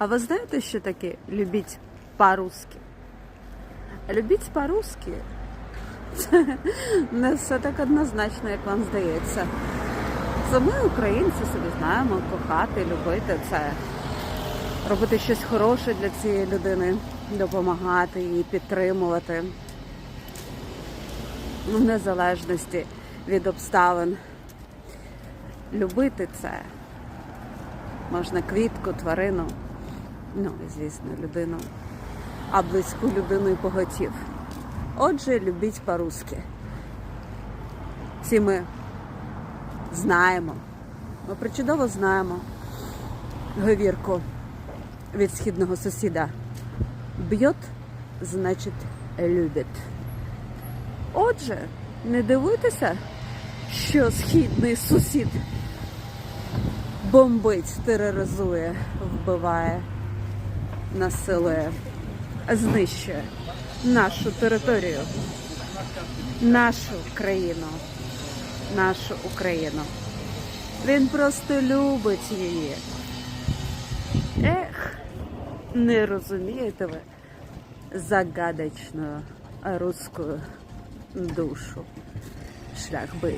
А ви знаєте, що таке любіть по-русски? Любіть по-русски це не все так однозначно, як вам здається. Це ми, українці, собі знаємо кохати, любити це, робити щось хороше для цієї людини, допомагати їй, підтримувати. Ну, В незалежності від обставин. Любити це. Можна квітку, тварину, ну звісно, людину, а близьку людину і поготів. Отже, любіть по-русски. Всі ми знаємо, ми причудово знаємо говірку від східного сусіда. Б'єт, значить, любить. Отже, не дивуйтеся, що східний сусід бомбить, тероризує, вбиває, насилує, знищує нашу територію, нашу країну, нашу Україну. Він просто любить її. Ех, не розумієте ви загадочну руську душу. Шлях би.